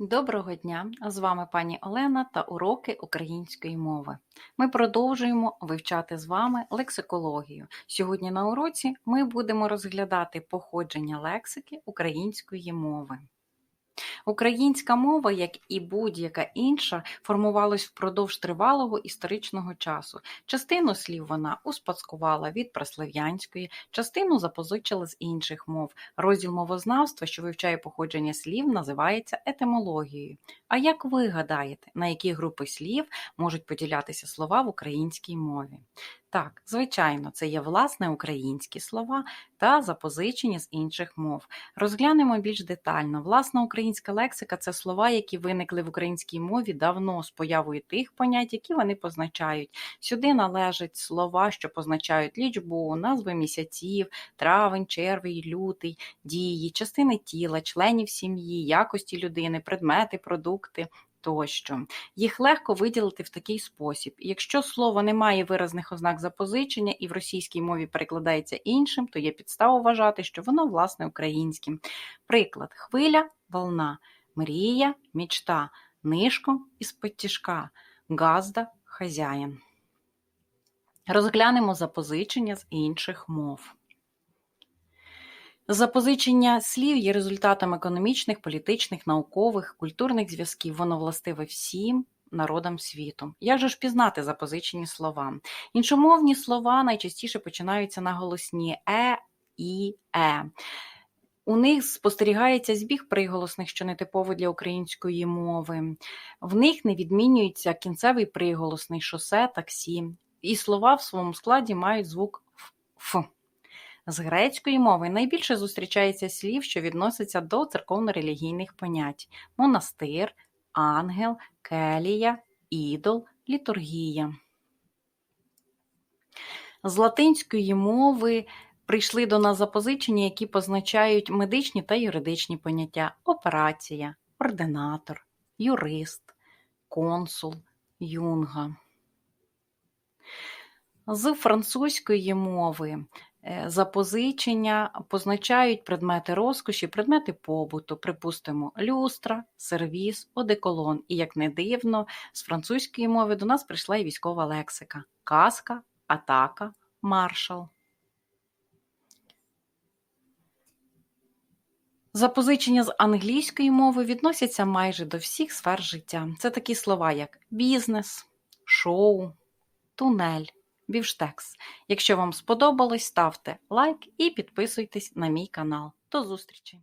Доброго дня! З вами пані Олена та уроки української мови. Ми продовжуємо вивчати з вами лексикологію. Сьогодні на уроці ми будемо розглядати походження лексики української мови. Українська мова, як і будь-яка інша, формувалась впродовж тривалого історичного часу. Частину слів вона успадкувала від праслов'янської, частину запозичила з інших мов. Розділ мовознавства, що вивчає походження слів, називається етимологією. А як ви гадаєте, на які групи слів можуть поділятися слова в українській мові? Так, звичайно, це є власне українські слова та запозичення з інших мов. Розглянемо більш детально. Власна українська лексика це слова, які виникли в українській мові давно з появою тих понять, які вони позначають. Сюди належать слова, що позначають лічбу, назви місяців, травень, червень, лютий, дії, частини тіла, членів сім'ї, якості людини, предмети, продукти. Тощо їх легко виділити в такий спосіб. Якщо слово не має виразних ознак запозичення і в російській мові перекладається іншим, то є підстава вважати, що воно власне українським. Приклад: хвиля, волна, мрія, мічта, нишко із-під тяжка, газда, хазяїн. Розглянемо запозичення з інших мов. Запозичення слів є результатом економічних, політичних, наукових, культурних зв'язків. Воно властиве всім народам світу. Як же ж пізнати запозичені слова? Іншомовні слова найчастіше починаються на голосні е, і, е. У них спостерігається збіг приголосних, що нетипово для української мови. В них не відмінюється кінцевий приголосний шосе, таксі. І слова в своєму складі мають звук Ф. З грецької мови найбільше зустрічається слів, що відносяться до церковно-релігійних понять: монастир, ангел, келія, ідол, літургія. З латинської мови прийшли до нас запозичення, які позначають медичні та юридичні поняття: операція, ординатор, юрист, консул, юнга. З французької мови запозичення позначають предмети розкоші, предмети побуту, припустимо, люстра, сервіс, одеколон. І, як не дивно, з французької мови до нас прийшла і військова лексика: каска, атака, маршал. Запозичення з англійської мови відносяться майже до всіх сфер життя. Це такі слова, як бізнес, шоу, тунель бівштекс. Якщо вам сподобалось, ставте лайк і підписуйтесь на мій канал. До зустрічі!